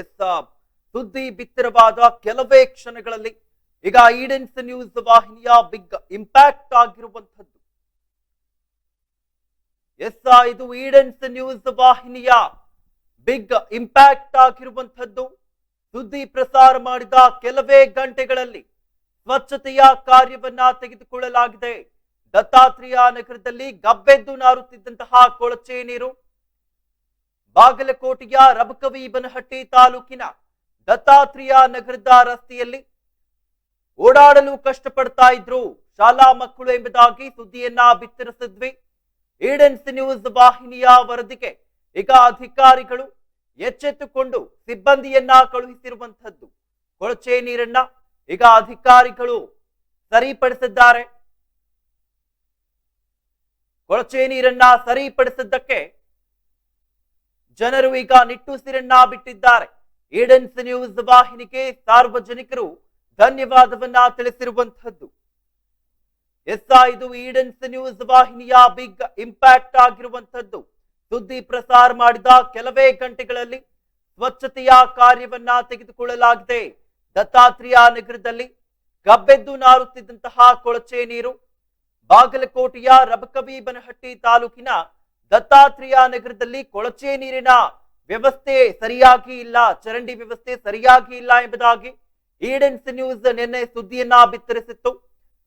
S ಸುದ್ದಿ ಬಿತ್ತಿರವಾದ ಕೆಲವೇ ಕ್ಷಣಗಳಲ್ಲಿ ಈಗ ಈಡೆನ್ಸ್ ನ್ಯೂಸ್ ವಾಹಿನಿಯ ಬಿಗ್ ಇಂಪ್ಯಾಕ್ಟ್ ಆಗಿರುವಂಥದ್ದು. ಎಸ್ ಇದು ಈಡೆನ್ಸ್ ನ್ಯೂಸ್ ವಾಹಿನಿಯ ಬಿಗ್ ಇಂಪ್ಯಾಕ್ಟ್ ಆಗಿರುವಂಥದ್ದು. ಸುದ್ದಿ ಪ್ರಸಾರ ಮಾಡಿದ ಕೆಲವೇ ಗಂಟೆಗಳಲ್ಲಿ ಸ್ವಚ್ಛತೆಯ ಕಾರ್ಯವನ್ನ ತೆಗೆದುಕೊಳ್ಳಲಾಗಿದೆ. ದತ್ತಾತ್ರೇಯ ನಗರದಲ್ಲಿ ಗಬ್ಬೆದ್ದು ನಾರುತ್ತಿದ್ದಂತಹ ಕೊಳಚೆ ನೀರು ಬಾಗಲಕೋಟೆಯ ರಬಕವಿ ಬನಹಟ್ಟಿ ತಾಲೂಕಿನ ದತ್ತಾತ್ರೇಯ ನಗರದ ರಸ್ತೆಯಲ್ಲಿ ಓಡಾಡಲು ಕಷ್ಟಪಡ್ತಾ ಇದ್ರು ಶಾಲಾ ಮಕ್ಕಳು ಎಂಬುದಾಗಿ ಸುದ್ದಿಯನ್ನ ಬಿತ್ತರಿಸಿದ್ವಿ. ಈಡೆನ್ಸ್ ನ್ಯೂಸ್ ವಾಹಿನಿಯ ವರದಿಗೆ ಈಗ ಅಧಿಕಾರಿಗಳು ಎಚ್ಚೆತ್ತುಕೊಂಡು ಸಿಬ್ಬಂದಿಯನ್ನ ಕಳುಹಿಸಿರುವಂತಹದ್ದು ಕೊಳಚೆ ನೀರನ್ನ ಈಗ ಅಧಿಕಾರಿಗಳು ಸರಿಪಡಿಸಿದ್ದಾರೆ. ಕೊಳಚೆ ನೀರನ್ನ ಸರಿಪಡಿಸಿದ್ದಕ್ಕೆ ಜನರು ಈಗ ನಿಟ್ಟುಸಿರನ್ನ ಬಿಟ್ಟಿದ್ದಾರೆ. ಈಡನ್ಸ್ ನ್ಯೂಸ್ ವಾಹಿನಿಗೆ ಸಾರ್ವಜನಿಕರು ಧನ್ಯವಾದವನ್ನ ತಿಳಿಸಿರುವಂತಹದ್ದು. ಎಸ್ ಇದು ಈಡನ್ಸ್ ನ್ಯೂಸ್ ವಾಹಿನಿಯ ಬಿಗ್ ಇಂಪ್ಯಾಕ್ಟ್ ಆಗಿರುವಂತಹದ್ದು. ಸುದ್ದಿ ಪ್ರಸಾರ ಮಾಡಿದ ಕೆಲವೇ ಗಂಟೆಗಳಲ್ಲಿ ಸ್ವಚ್ಛತೆಯ ಕಾರ್ಯವನ್ನ ತೆಗೆದುಕೊಳ್ಳಲಾಗಿದೆ. ದತ್ತಾತ್ರೇಯ ನಗರದಲ್ಲಿ ಗಬ್ಬೆದ್ದು ನಾರುತ್ತಿದ್ದಂತಹ ಕೊಳಚೆ ನೀರು, ಬಾಗಲಕೋಟೆಯ ರಬಕವಿ ಬನಹಟ್ಟಿ ತಾಲೂಕಿನ ದತ್ತಾತ್ರೇಯ ನಗರದಲ್ಲಿ ಕೊಳಚೆ ನೀರಿನ ವ್ಯವಸ್ಥೆ ಸರಿಯಾಗಿ ಇಲ್ಲ, ಚರಂಡಿ ವ್ಯವಸ್ಥೆ ಸರಿಯಾಗಿ ಇಲ್ಲ ಎಂಬುದಾಗಿ ಈಡೆನ್ಸ್ ನ್ಯೂಸ್ ನಿನ್ನೆ ಸುದ್ದಿಯನ್ನ ಬಿತ್ತರಿಸಿತ್ತು.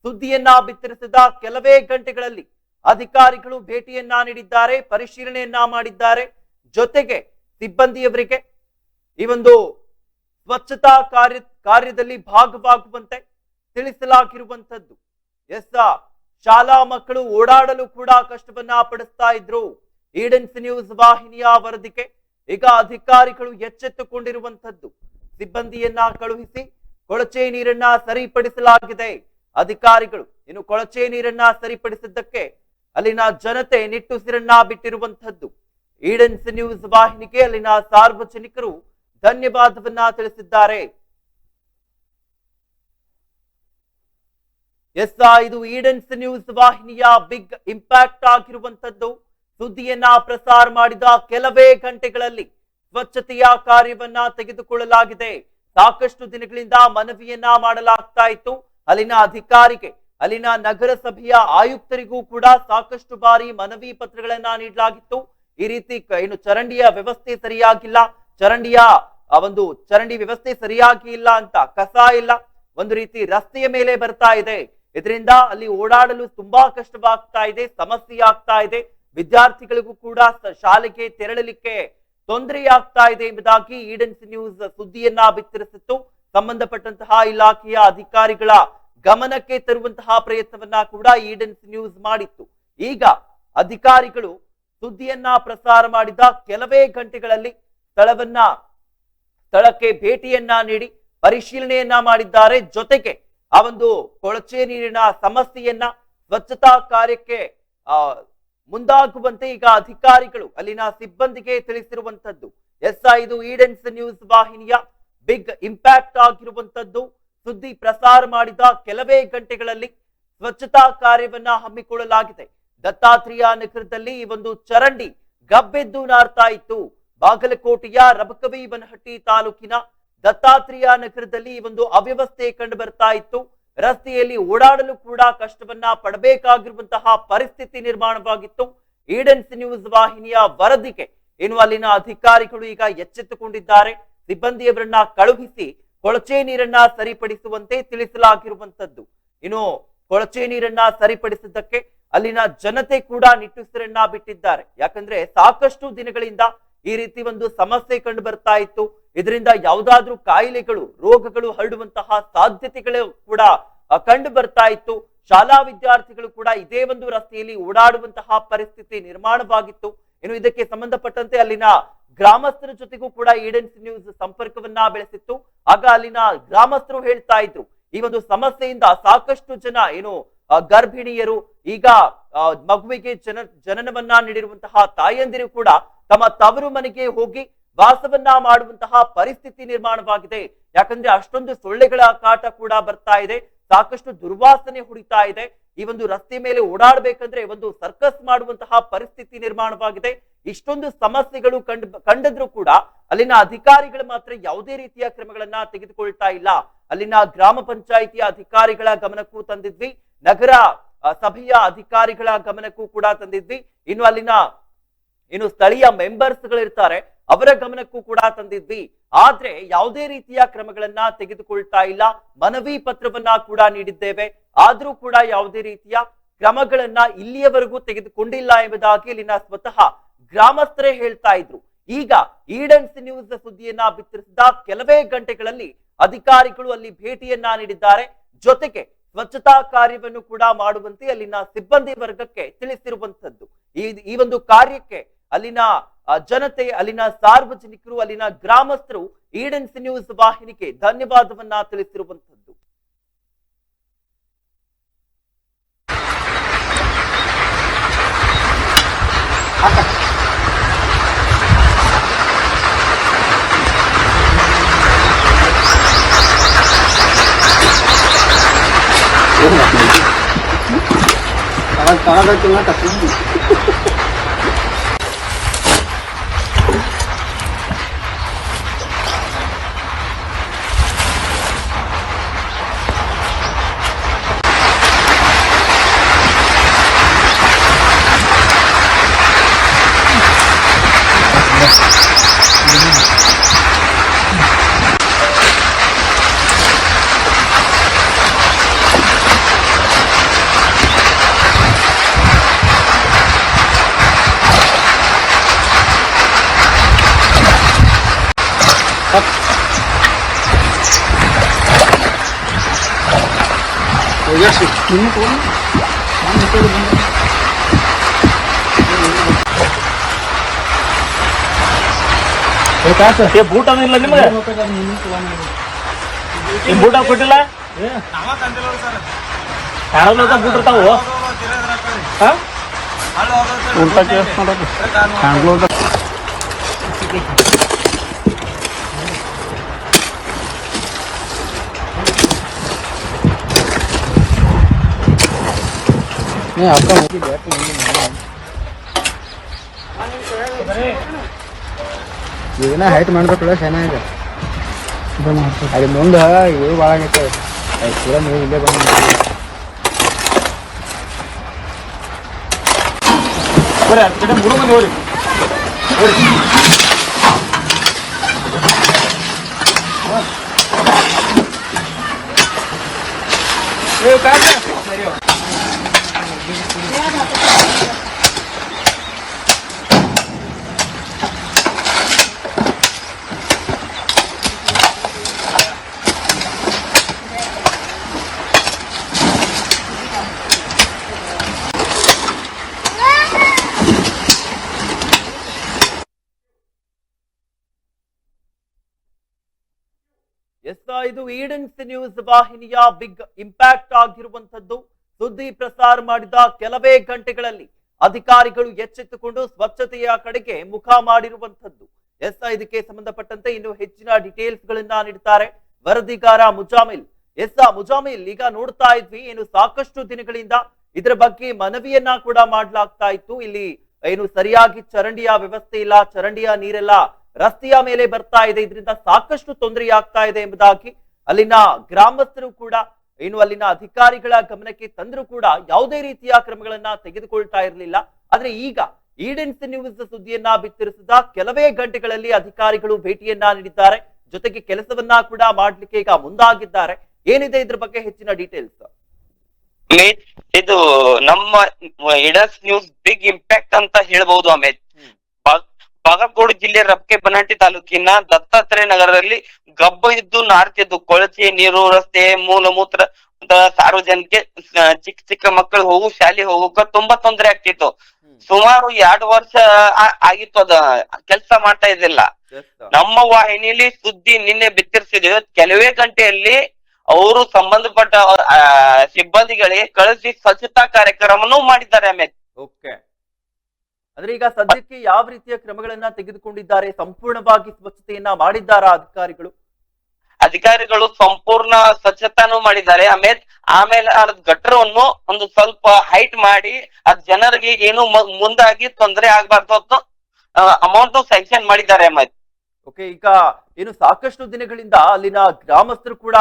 ಸುದ್ದಿಯನ್ನ ಬಿತ್ತರಿಸಿದ ಕೆಲವೇ ಗಂಟೆಗಳಲ್ಲಿ ಅಧಿಕಾರಿಗಳು ಭೇಟಿಯನ್ನ ನೀಡಿದ್ದಾರೆ, ಪರಿಶೀಲನೆಯನ್ನ ಮಾಡಿದ್ದಾರೆ. ಜೊತೆಗೆ ಸಿಬ್ಬಂದಿಯವರಿಗೆ ಈ ಒಂದು ಸ್ವಚ್ಛತಾ ಕಾರ್ಯ, ಕಾರ್ಯದಲ್ಲಿ ಭಾಗವಾಗುವಂತೆ ತಿಳಿಸಲಾಗಿರುವಂತದ್ದು ಎಸ್ ಶಾಲಾ ಮಕ್ಕಳು ಓಡಾಡಲು ಕೂಡ ಕಷ್ಟವನ್ನ ಪಡಿಸ್ತಾ ಇದ್ರು. ಈಡನ್ಸ್ ನ್ಯೂಸ್ ವಾಹಿನಿಯ ವರದಿಗೆ ಈಗ ಅಧಿಕಾರಿಗಳು ಎಚ್ಚೆತ್ತುಕೊಂಡಿರುವಂತದ್ದು ಸಿಬ್ಬಂದಿಯನ್ನ ಕಳುಹಿಸಿ ಕೊಳಚೆ ನೀರನ್ನ ಸರಿಪಡಿಸಲಾಗಿದೆ. ಅಧಿಕಾರಿಗಳು ಇನ್ನು ಕೊಳಚೆ ನೀರನ್ನ ಸರಿಪಡಿಸಿದ್ದಕ್ಕೆ ಅಲ್ಲಿನ ಜನತೆ ನಿಟ್ಟುಸಿರನ್ನ ಬಿಟ್ಟಿರುವಂತದ್ದು ಈಡನ್ಸ್ ನ್ಯೂಸ್ ವಾಹಿನಿಗೆ ಅಲ್ಲಿನ ಸಾರ್ವಜನಿಕರು ಧನ್ಯವಾದವನ್ನ ತಿಳಿಸಿದ್ದಾರೆ. ಎಸ್ ಇದು ಈಡನ್ಸ್ ನ್ಯೂಸ್ ವಾಹಿನಿಯ ಬಿಗ್ ಇಂಪ್ಯಾಕ್ಟ್ ಆಗಿರುವಂತದ್ದು ಸುದ್ದಿಯನ್ನ ಪ್ರಸಾರ ಮಾಡಿದ ಕೆಲವೇ ಗಂಟೆಗಳಲ್ಲಿ ಸ್ವಚ್ಛತೆಯ ಕಾರ್ಯವನ್ನ ತೆಗೆದುಕೊಳ್ಳಲಾಗಿದೆ. ಸಾಕಷ್ಟು ದಿನಗಳಿಂದ ಮನವಿಯನ್ನ ಮಾಡಲಾಗ್ತಾ ಇತ್ತು. ಅಲ್ಲಿನ ಅಧಿಕಾರಿಗೆ, ಅಲ್ಲಿನ ನಗರಸಭೆಯ ಆಯುಕ್ತರಿಗೂ ಕೂಡ ಸಾಕಷ್ಟು ಬಾರಿ ಮನವಿ ಪತ್ರಗಳನ್ನ ನೀಡಲಾಗಿತ್ತು. ಈ ರೀತಿ ಏನು ಚರಂಡಿಯ ವ್ಯವಸ್ಥೆ ಸರಿಯಾಗಿಲ್ಲ. ಚರಂಡಿಯ ಒಂದು ಚರಂಡಿ ವ್ಯವಸ್ಥೆ ಸರಿಯಾಗಿ ಇಲ್ಲ ಅಂತ ಕಸ ಇಲ್ಲ. ಒಂದು ರೀತಿ ರಸ್ತೆಯ ಮೇಲೆ ಬರ್ತಾ ಇದೆ. ಇದರಿಂದ ಅಲ್ಲಿ ಓಡಾಡಲು ತುಂಬಾ ಕಷ್ಟವಾಗ್ತಾ ಇದೆ, ಸಮಸ್ಯೆ ಆಗ್ತಾ ಇದೆ. ವಿದ್ಯಾರ್ಥಿಗಳಿಗೂ ಕೂಡ ಶಾಲೆಗೆ ತೆರಳಲಿಕ್ಕೆ ತೊಂದರೆಯಾಗ್ತಾ ಇದೆ ಎಂಬುದಾಗಿ ಈಡನ್ಸ್ ನ್ಯೂಸ್ ಸುದ್ದಿಯನ್ನ ಬಿತ್ತರಿಸಿತ್ತು. ಸಂಬಂಧಪಟ್ಟಂತಹ ಇಲಾಖೆಯ ಅಧಿಕಾರಿಗಳ ಗಮನಕ್ಕೆ ತರುವಂತಹ ಪ್ರಯತ್ನವನ್ನ ಕೂಡ ಈಡನ್ಸ್ ನ್ಯೂಸ್ ಮಾಡಿತ್ತು. ಈಗ ಅಧಿಕಾರಿಗಳು ಸುದ್ದಿಯನ್ನ ಪ್ರಸಾರ ಮಾಡಿದ ಕೆಲವೇ ಗಂಟೆಗಳಲ್ಲಿ ಸ್ಥಳವನ್ನ, ಸ್ಥಳಕ್ಕೆ ಭೇಟಿಯನ್ನ ನೀಡಿ, ಪರಿಶೀಲನೆಯನ್ನ ಮಾಡಿದ್ದಾರೆ. ಜೊತೆಗೆ ಆ ಒಂದು ಕೊಳಚೆ ನೀರಿನ ಸಮಸ್ಯೆಯನ್ನ ಸ್ವಚ್ಛತಾ ಕಾರ್ಯಕ್ಕೆ, ಆ, ಮುಂದಾಗುವಂತೆ ಈಗ ಅಧಿಕಾರಿಗಳು, ಅಲ್ಲಿನ ಸಿಬ್ಬಂದಿಗೆ ತಿಳಿಸಿರುವಂತದ್ದು ಎಸ್ ಇದು ಈಡೆನ್ಸ್ ನ್ಯೂಸ್ ವಾಹಿನಿಯ ಬಿಗ್ ಇಂಪ್ಯಾಕ್ಟ್ ಆಗಿರುವಂತದ್ದು ಸುದ್ದಿ ಪ್ರಸಾರ ಮಾಡಿದ ಕೆಲವೇ ಗಂಟೆಗಳಲ್ಲಿ ಸ್ವಚ್ಛತಾ ಕಾರ್ಯವನ್ನ ಹಮ್ಮಿಕೊಳ್ಳಲಾಗಿದೆ. ದತ್ತಾತ್ರೇಯ ನಗರದಲ್ಲಿ ಈ ಒಂದು ಚರಂಡಿ ಗಬ್ಬೆದ್ದು ನಾರ್ತಾ ಇತ್ತು. ಬಾಗಲಕೋಟೆಯ ರಬಕವಿ ಬನಹಟ್ಟಿ ತಾಲೂಕಿನ ದತ್ತಾತ್ರೇಯ ನಗರದಲ್ಲಿ ಈ ಒಂದು ಅವ್ಯವಸ್ಥೆ ಕಂಡು ಬರ್ತಾ ಇತ್ತು. ರಸ್ತೆಯಲ್ಲಿ ಓಡಾಡಲು ಕೂಡ ಕಷ್ಟವನ್ನ ಪಡಬೇಕಾಗಿರುವಂತಹ ಪರಿಸ್ಥಿತಿ ನಿರ್ಮಾಣವಾಗಿತ್ತು. ಈಡನ್ಸ್ ನ್ಯೂಸ್ ವಾಹಿನಿಯ ವರದಿಗೆ ಏನು ಅಲ್ಲಿನ ಅಧಿಕಾರಿಗಳು ಈಗ ಎಚ್ಚೆತ್ತುಕೊಂಡಿದ್ದಾರೆ. ಸಿಬ್ಬಂದಿಯವರನ್ನ ಕಳುಹಿಸಿ ಕೊಳಚೆ ನೀರನ್ನ ಸರಿಪಡಿಸುವಂತೆ ತಿಳಿಸಲಾಗಿರುವಂತದ್ದು. ಇನ್ನು ಕೊಳಚೆ ನೀರನ್ನ ಸರಿಪಡಿಸಿದ್ದಕ್ಕೆ ಅಲ್ಲಿನ ಜನತೆ ಕೂಡ ನಿಟ್ಟುಸಿರನ್ನ ಬಿಟ್ಟಿದ್ದಾರೆ. ಯಾಕಂದ್ರೆ ಸಾಕಷ್ಟು ದಿನಗಳಿಂದ ಈ ರೀತಿ ಒಂದು ಸಮಸ್ಯೆ ಕಂಡು ಬರ್ತಾ ಇತ್ತು. ಇದರಿಂದ ಯಾವುದಾದ್ರೂ ಕಾಯಿಲೆಗಳು, ರೋಗಗಳು ಹರಡುವಂತಹ ಸಾಧ್ಯತೆಗಳು ಕೂಡ ಕಂಡು ಬರ್ತಾ ಇತ್ತು. ಶಾಲಾ ವಿದ್ಯಾರ್ಥಿಗಳು ಕೂಡ ಇದೇ ಒಂದು ರಸ್ತೆಯಲ್ಲಿ ಓಡಾಡುವಂತಹ ಪರಿಸ್ಥಿತಿ ನಿರ್ಮಾಣವಾಗಿತ್ತು. ಇನ್ನು ಇದಕ್ಕೆ ಸಂಬಂಧಪಟ್ಟಂತೆ ಅಲ್ಲಿನ ಗ್ರಾಮಸ್ಥರ ಜೊತೆಗೂ ಕೂಡ ಈಡೆನ್ಸ್ ನ್ಯೂಸ್ ಸಂಪರ್ಕವನ್ನ ಬೆಳೆಸಿತ್ತು. ಆಗ ಅಲ್ಲಿನ ಗ್ರಾಮಸ್ಥರು ಹೇಳ್ತಾ ಇದ್ರು, ಈ ಒಂದು ಸಮಸ್ಯೆಯಿಂದ ಸಾಕಷ್ಟು ಜನ, ಏನು ಗರ್ಭಿಣಿಯರು, ಈಗ ಮಗುವಿಗೆ ಜನ ಜನನವನ್ನ ನೀಡಿರುವಂತಹ ತಾಯಂದಿರು ಕೂಡ ತಮ್ಮ ತವರು ಮನೆಗೆ ಹೋಗಿ ವಾಸವನ್ನ ಮಾಡುವಂತಹ ಪರಿಸ್ಥಿತಿ ನಿರ್ಮಾಣವಾಗಿದೆ. ಯಾಕಂದ್ರೆ ಅಷ್ಟೊಂದು ಸೊಳ್ಳೆಗಳ ಕಾಟ ಕೂಡ ಬರ್ತಾ ಇದೆ. ಸಾಕಷ್ಟು ದುರ್ವಾಸನೆ ಹುಡಿತಾ ಇದೆ. ಈ ಒಂದು ರಸ್ತೆ ಮೇಲೆ ಓಡಾಡ್ಬೇಕಂದ್ರೆ ಒಂದು ಸರ್ಕಸ್ ಮಾಡುವಂತಹ ಪರಿಸ್ಥಿತಿ ನಿರ್ಮಾಣವಾಗಿದೆ. ಇಷ್ಟೊಂದು ಸಮಸ್ಯೆಗಳು ಕಂಡ್ ಕಂಡದ್ರೂ ಕೂಡ ಅಲ್ಲಿನ ಅಧಿಕಾರಿಗಳು ಮಾತ್ರ ಯಾವುದೇ ರೀತಿಯ ಕ್ರಮಗಳನ್ನ ತೆಗೆದುಕೊಳ್ತಾ ಇಲ್ಲ. ಅಲ್ಲಿನ ಗ್ರಾಮ ಪಂಚಾಯಿತಿಯ ಅಧಿಕಾರಿಗಳ ಗಮನಕ್ಕೂ ತಂದಿದ್ವಿ. ನಗರ ಸಭೆಯ ಅಧಿಕಾರಿಗಳ ಗಮನಕ್ಕೂ ಕೂಡ ತಂದಿದ್ವಿ. ಇನ್ನು ಅಲ್ಲಿನ, ಇನ್ನು ಸ್ಥಳೀಯ ಮೆಂಬರ್ಸ್ ಗಳಿರ್ತಾರೆ. ಅವರ ಗಮನಕ್ಕೂ ಕೂಡ ತಂದಿದ್ವಿ. ಆದ್ರೆ ಯಾವುದೇ ರೀತಿಯ ಕ್ರಮಗಳನ್ನ ತೆಗೆದುಕೊಳ್ತಾ ಇಲ್ಲ. ಮನವಿ ಪತ್ರವನ್ನ ಕೂಡ ನೀಡಿದ್ದೇವೆ. ಆದ್ರೂ ಕೂಡ ಯಾವುದೇ ರೀತಿಯ ಕ್ರಮಗಳನ್ನ ಇಲ್ಲಿಯವರೆಗೂ ತೆಗೆದುಕೊಂಡಿಲ್ಲ ಎಂಬುದಾಗಿ ಇಲ್ಲಿನ ಸ್ವತಃ ಗ್ರಾಮಸ್ಥರೇ ಹೇಳ್ತಾ ಇದ್ರು. ಈಗ ಈಡನ್ಸ್ ನ್ಯೂಸ್ ಸುದ್ದಿಯನ್ನ ಬಿತ್ತರಿಸಿದ ಕೆಲವೇ ಗಂಟೆಗಳಲ್ಲಿ ಅಧಿಕಾರಿಗಳು ಅಲ್ಲಿ ಭೇಟಿಯನ್ನ ನೀಡಿದ್ದಾರೆ. ಜೊತೆಗೆ ಸ್ವಚ್ಛತಾ ಕಾರ್ಯವನ್ನು ಕೂಡ ಮಾಡುವಂತೆ ಅಲ್ಲಿನ ಸಿಬ್ಬಂದಿ ವರ್ಗಕ್ಕೆ ತಿಳಿಸಿರುವಂತದ್ದು ಈ ಒಂದು ಕಾರ್ಯಕ್ಕೆ ಅಲ್ಲಿನ ಜನತೆ ಅಲ್ಲಿನ ಸಾರ್ವಜನಿಕರು ಅಲ್ಲಿನ ಗ್ರಾಮಸ್ಥರು ಈಡನ್ಸ್ ನ್ಯೂಸ್ ವಾಹಿನಿಗೆ ಧನ್ಯವಾದವನ್ನ ತಿಳಿಸಿರುವಂತದ್ದು ಏ ಬೂಟ್ ಇಲ್ಲ ನಿಮ್ಗೆ? ನಿಮ್ ಬೂಟ ಕೊಟ್ಟಿಲ್ಲ? ಕಾಣಲ್ಲ ಬೂಟ್ ಇರ್ತಾವು? ಕೇಸ್ ಮಾಡೋದು. ಕಾಣ್ಲೋದ ಇದನ್ನ ಹೈಟ್ ಮಾಡ್ಬೇಕಲ್ಲ ಚೆನ್ನಾಗಿದೆ ಅಲ್ಲಿ ಮುಂದೆ ಇವು ಭಾಳ ಆಗೈತೆ ಪೂರ ನೀವು ಇಲ್ಲೇ ಬಂದು ಬರ್ರಿ ಅದ್ ಕಡೆ ಮೂರು ಮಂದಿ ಹೋಗ್ರಿ ಎಸ್ ಇದು ಈಡನ್ಸ್ ನ್ಯೂಸ್ ವಾಹಿನಿಯ ಬಿಗ್ ಇಂಪ್ಯಾಕ್ಟ್ ಆಗಿರುವಂತದ್ದು ಸುದ್ದಿ ಪ್ರಸಾರ ಮಾಡಿದ ಕೆಲವೇ ಗಂಟೆಗಳಲ್ಲಿ ಅಧಿಕಾರಿಗಳು ಎಚ್ಚೆತ್ತುಕೊಂಡು ಸ್ವಚ್ಛತೆಯ ಕಡೆಗೆ ಮುಖ ಮಾಡಿರುವಂತದ್ದು ಎಸ್ ಇದಕ್ಕೆ ಸಂಬಂಧಪಟ್ಟಂತೆ ಇನ್ನು ಹೆಚ್ಚಿನ ಡೀಟೇಲ್ಸ್ ಗಳನ್ನ ನೀಡುತ್ತಾರೆ ವರದಿಗಾರ ಮುಜಾಮಿಲ್. ಎಸ್ ಮುಜಾಮಿಲ್ ಈಗ ನೋಡ್ತಾ ಇದ್ವಿ ಏನು ಸಾಕಷ್ಟು ದಿನಗಳಿಂದ ಇದರ ಬಗ್ಗೆ ಮನವಿಯನ್ನ ಕೂಡ ಮಾಡ್ಲಾಗ್ತಾ ಇತ್ತು. ಇಲ್ಲಿ ಏನು ಸರಿಯಾಗಿ ಚರಂಡಿಯ ವ್ಯವಸ್ಥೆ ಇಲ್ಲ, ಚರಂಡಿಯ ನೀರೆಲ್ಲ ರಸ್ತೆಯ ಮೇಲೆ ಬರ್ತಾ ಇದೆ. ಇದರಿಂದ ಸಾಕಷ್ಟು ತೊಂದರೆಯಾಗ್ತಾ ಇದೆ ಎಂಬುದಾಗಿ ಅಲ್ಲಿನ ಗ್ರಾಮಸ್ಥರು ಕೂಡ, ಏನು ಅಲ್ಲಿನ ಅಧಿಕಾರಿಗಳ ಗಮನಕ್ಕೆ ತಂದರೂ ಕೂಡ ಯಾವುದೇ ರೀತಿಯ ಕ್ರಮಗಳನ್ನ ತೆಗೆದುಕೊಳ್ತಾ ಇರಲಿಲ್ಲ. ಆದ್ರೆ ಈಗ ಈಡೆನ್ಸ್ ನ್ಯೂಸ್ ಸುದ್ದಿಯನ್ನ ಬಿತ್ತರಿಸಿದ ಕೆಲವೇ ಗಂಟೆಗಳಲ್ಲಿ ಅಧಿಕಾರಿಗಳು ಭೇಟಿಯನ್ನ ನೀಡಿದ್ದಾರೆ. ಜೊತೆಗೆ ಕೆಲಸವನ್ನ ಕೂಡ ಮಾಡ್ಲಿಕ್ಕೆ ಈಗ ಮುಂದಾಗಿದ್ದಾರೆ. ಏನಿದೆ ಇದ್ರ ಬಗ್ಗೆ ಹೆಚ್ಚಿನ ಡೀಟೇಲ್ಸ್? ಇದು ನಮ್ಮ ಇಡಸ್ ನ್ಯೂಸ್ ಬಿಗ್ ಇಂಪ್ಯಾಕ್ಟ್ ಅಂತ ಹೇಳ್ಬಹುದು ಅಮಿತ್. ಹ್ಮ್. ಬಾ- ಬಾಗಲಕೋಟೆ ಜಿಲ್ಲೆ ರಪ್ಕೆ ಬನಹಟ್ಟಿ ತಾಲೂಕಿನ ದತ್ತಾತ್ರೇಯ ನಗರದಲ್ಲಿ ಗಬ್ಬ ಇದ್ದು ನಾರ್ತಿದ್ದು ಕೊಳಚೆ ನೀರು ರಸ್ತೆ ಮೂಲಮೂತ್ರ ಸಾರ್ವಜನಿಕ ಚಿಕ್ಕ ಚಿಕ್ಕ ಮಕ್ಕಳು ಹೋಗು ಶಾಲೆ ಹೋಗಕ್ಕ ತುಂಬಾ ತೊಂದರೆ ಆಗ್ತಿತ್ತು. ಸುಮಾರು ಎರಡು ವರ್ಷ ಆಗಿತ್ತು ಅದ. ಕೆಲಸ ಮಾಡ್ತಾ ಇದ್ದಿಲ್ಲ. ನಮ್ಮ ವಾಹಿನಿಯಲ್ಲಿ ಸುದ್ದಿ ನಿನ್ನೆ ಬಿತ್ತರಿಸಿದ್ವಿ ಕೆಲವೇ ಗಂಟೆಯಲ್ಲಿ ಅವರು ಸಂಬಂಧಪಟ್ಟ ಸಿಬ್ಬಂದಿಗಳಿಗೆ ಕಳಿಸಿ ಸ್ವಚ್ಛತಾ ಕಾರ್ಯಕ್ರಮನೂ ಮಾಡಿದ್ದಾರೆ ಆಮೇಲೆ. ಅಂದ್ರೆ ಈಗ ಸದ್ಯಕ್ಕೆ ಯಾವ ರೀತಿಯ ಕ್ರಮಗಳನ್ನ ತೆಗೆದುಕೊಂಡಿದ್ದಾರೆ? ಸಂಪೂರ್ಣವಾಗಿ ಸ್ವಚ್ಛತೆಯನ್ನ ಮಾಡಿದ್ದಾರಾ ಅಧಿಕಾರಿಗಳು? ಅಧಿಕಾರಿಗಳು ಸಂಪೂರ್ಣ ಸ್ವಚ್ಛತಾನು ಮಾಡಿದ್ದಾರೆ. ಆಮೇಲೆ ಆಮೇಲೆ ಅದ್ ಗಟ್ಟರವನ್ನು ಒಂದು ಸ್ವಲ್ಪ ಹೈಟ್ ಮಾಡಿ ಅದ್ ಜನರಿಗೆ ಏನು ಮುಂದಾಗಿ ತೊಂದರೆ ಆಗ್ಬಾರ್ದು ಅಂತ ಅಮೌಂಟ್ ಸ್ಯಾಂಕ್ಷನ್ ಮಾಡಿದ್ದಾರೆ ಅಮೇತ್ ಓಕೆ ಈಗ ಏನು ಸಾಕಷ್ಟು ದಿನಗಳಿಂದ ಅಲ್ಲಿನ ಗ್ರಾಮಸ್ಥರು ಕೂಡ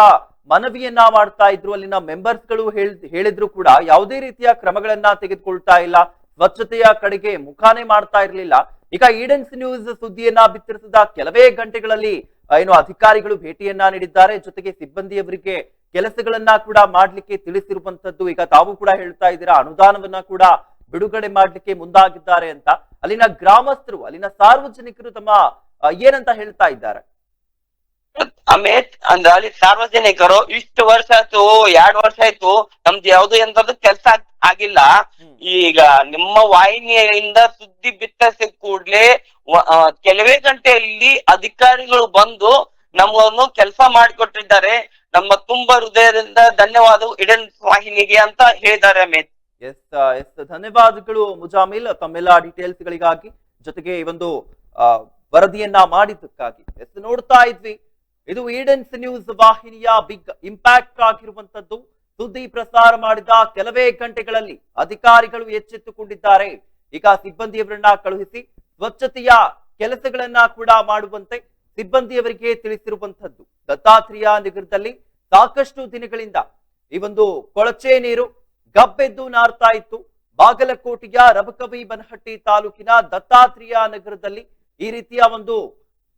ಮನವಿಯನ್ನ ಮಾಡ್ತಾ ಇದ್ರು ಅಲ್ಲಿನ ಮೆಂಬರ್ಸ್ಗಳು ಹೇಳ್- ಹೇಳಿದ್ರು ಕೂಡ ಯಾವುದೇ ರೀತಿಯ ಕ್ರಮಗಳನ್ನ ತೆಗೆದುಕೊಳ್ತಾ ಇಲ್ಲ. ಸ್ವಚ್ಛತೆಯ ಕಡೆಗೆ ಮುಖಾನೆ ಮಾಡ್ತಾ ಇರಲಿಲ್ಲ. ಈಗ ಈಡನ್ಸ್ ನ್ಯೂಸ್ ಸುದ್ದಿಯನ್ನ ಬಿತ್ತರಿಸಿದ ಕೆಲವೇ ಗಂಟೆಗಳಲ್ಲಿ ಏನು ಅಧಿಕಾರಿಗಳು ಭೇಟಿಯನ್ನ ನೀಡಿದ್ದಾರೆ. ಜೊತೆಗೆ ಸಿಬ್ಬಂದಿಯವರಿಗೆ ಕೆಲಸಗಳನ್ನ ಕೂಡ ಮಾಡ್ಲಿಕ್ಕೆ ತಿಳಿಸಿರುವಂತದ್ದು ಈಗ ತಾವು ಕೂಡ ಹೇಳ್ತಾ ಇದ್ದೀರಾ, ಅನುದಾನವನ್ನ ಕೂಡ ಬಿಡುಗಡೆ ಮಾಡ್ಲಿಕ್ಕೆ ಮುಂದಾಗಿದ್ದಾರೆ ಅಂತ. ಅಲ್ಲಿನ ಗ್ರಾಮಸ್ಥರು, ಅಲ್ಲಿನ ಸಾರ್ವಜನಿಕರು ತಮ್ಮ ಏನಂತ ಹೇಳ್ತಾ ಇದ್ದಾರೆ? ಆಮೇಲೆ ಅಂದ್ರ ಅಲ್ಲಿ ಸಾರ್ವಜನಿಕರು ಇಷ್ಟು ವರ್ಷ ಆಯ್ತು ಎರಡ್ ವರ್ಷ ಆಯ್ತು ನಮ್ದು ಯಾವ್ದು ಎಂತದ್ದು ಕೆಲ್ಸ ಆಗ್- ಆಗಿಲ್ಲ. ಈಗ ನಿಮ್ಮ ವಾಹಿನಿಯಿಂದ ಸುದ್ದಿ ಬಿತ್ತರಿಸಿದ ಕೂಡ್ಲೆ ಕೆಲವೇ ಗಂಟೆಯಲ್ಲಿ ಅಧಿಕಾರಿಗಳು ಬಂದು ನಮ್ಮನ್ನು ಕೆಲಸ ಮಾಡಿಕೊಟ್ಟಿದ್ದಾರೆ. ನಮ್ಮ ತುಂಬಾ ಹೃದಯದಿಂದ ಧನ್ಯವಾದ ಇಡನ್ ವಾಹಿನಿಗೆ ಅಂತ ಹೇಳಿದ್ದಾರೆ ಅಮಿತ್ ಎಸ್ ಎಸ್ ಧನ್ಯವಾದಗಳು ಮುಜಾಮಿಲ್. ತಮ್ಮೆಲ್ಲ ಡೀಟೇಲ್ಸ್ ಗಳಿಗಾಗಿ ಜೊತೆಗೆ ಈ ಒಂದು ವರದಿಯನ್ನ ಮಾಡಿದ್ದಕ್ಕಾಗಿ. ಎಸ್ ನೋಡ್ತಾ ಇದ್ವಿ. ಇದು ಈಡನ್ಸ್ ನ್ಯೂಸ್ ವಾಹಿನಿಯ ಬಿಗ್ ಇಂಪ್ಯಾಕ್ಟ್ ಆಗಿರುವಂತದ್ದು. ಸುದ್ದಿ ಪ್ರಸಾರ ಮಾಡಿದ ಕೆಲವೇ ಗಂಟೆಗಳಲ್ಲಿ ಅಧಿಕಾರಿಗಳು ಎಚ್ಚೆತ್ತುಕೊಂಡಿದ್ದಾರೆ. ಈಗ ಸಿಬ್ಬಂದಿಯವರನ್ನ ಕಳುಹಿಸಿ ಸ್ವಚ್ಛತೆಯ ಕೆಲಸಗಳನ್ನ ಕೂಡ ಮಾಡುವಂತೆ ಸಿಬ್ಬಂದಿಯವರಿಗೆ ತಿಳಿಸಿರುವಂತದ್ದು. ದತ್ತಾತ್ರೇಯ ನಗರದಲ್ಲಿ ಸಾಕಷ್ಟು ದಿನಗಳಿಂದ ಈ ಒಂದು ಕೊಳಚೆ ನೀರು ಗಬ್ಬೆದ್ದು ನಾರ್ತಾ ಇತ್ತು. ಬಾಗಲಕೋಟೆಯ ರಬಕವಿ ಬನಹಟ್ಟಿ ತಾಲೂಕಿನ ದತ್ತಾತ್ರೇಯ ನಗರದಲ್ಲಿ ಈ ರೀತಿಯ ಒಂದು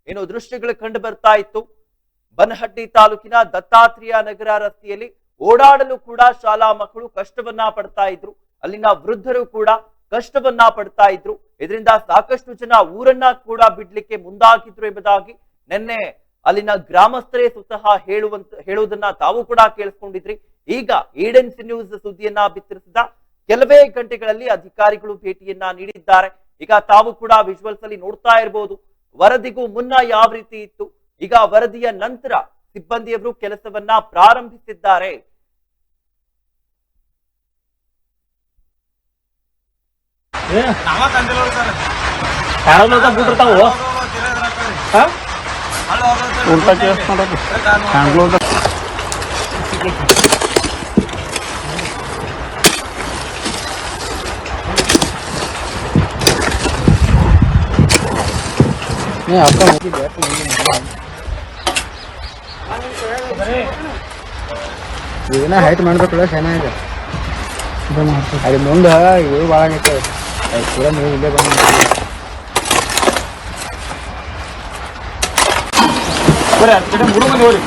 ಏನು ದೃಶ್ಯಗಳು ಕಂಡು ಬರ್ತಾ ಇತ್ತು. ಬನಹಟ್ಟಿ ತಾಲೂಕಿನ ದತ್ತಾತ್ರೇಯ ನಗರ ರಸ್ತೆಯಲ್ಲಿ ಓಡಾಡಲು ಕೂಡ ಶಾಲಾ ಮಕ್ಕಳು ಕಷ್ಟವನ್ನ ಪಡ್ತಾ ಇದ್ರು. ಅಲ್ಲಿನ ವೃದ್ಧರು ಕೂಡ ಕಷ್ಟವನ್ನ ಪಡ್ತಾ ಇದ್ರು. ಇದರಿಂದ ಸಾಕಷ್ಟು ಜನ ಊರನ್ನ ಕೂಡ ಬಿಡ್ಲಿಕ್ಕೆ ಮುಂದಾಗಿದ್ರು ಎಂಬುದಾಗಿ ನಿನ್ನೆ ಅಲ್ಲಿನ ಗ್ರಾಮಸ್ಥರೇ ಸ್ವತಃ ಹೇಳುವಂತ, ಹೇಳುವುದನ್ನ ತಾವು ಕೂಡ ಕೇಳಿಸ್ಕೊಂಡಿದ್ರಿ. ಈಗ ಈಡನ್ಸ್ ನ್ಯೂಸ್ ಸುದ್ದಿಯನ್ನ ಬಿತ್ತರಿಸಿದ ಕೆಲವೇ ಗಂಟೆಗಳಲ್ಲಿ ಅಧಿಕಾರಿಗಳು ಭೇಟಿಯನ್ನ ನೀಡಿದ್ದಾರೆ. ಈಗ ತಾವು ಕೂಡ ವಿಜುವಲ್ಸ್ ಅಲ್ಲಿ ನೋಡ್ತಾ ಇರಬಹುದು ವರದಿಗೂ ಮುನ್ನ ಯಾವ ರೀತಿ ಇತ್ತು? ಈಗ ವರದಿಯ ನಂತರ ಸಿಬ್ಬಂದಿಯವರು ಕೆಲಸವನ್ನ ಪ್ರಾರಂಭಿಸಿದ್ದಾರೆ. ಕಾಣಲ್ಲ ಬಿಟ್ಟಿರ್ತಾವು ಹಾ ಉಲ್ಟಾ ಕೇಸ್ ಮಾಡೋದು ಹ್ಯಾಂಡ್ಲೋದ ನೀ ಅಕ್ಕ ಹೋಗಿದ್ದೆ ಇದನ್ನ ಹೈಟ್ ಮಾಡ್ಬೇಕಲ್ಲ ಚೆನ್ನಾಗಿದೆ ಅಲ್ಲಿ ಮುಂದೆ ಇವು ಭಾಳ ಆಗೈತೆ ಅದು ಪೂರ ನೀವು ಇಲ್ಲೇ ಬಂದು ಬರ್ರಿ ಆ ಕಡೆ ಮೂರು ಮಂದಿ ಹೋಗ್ರಿ.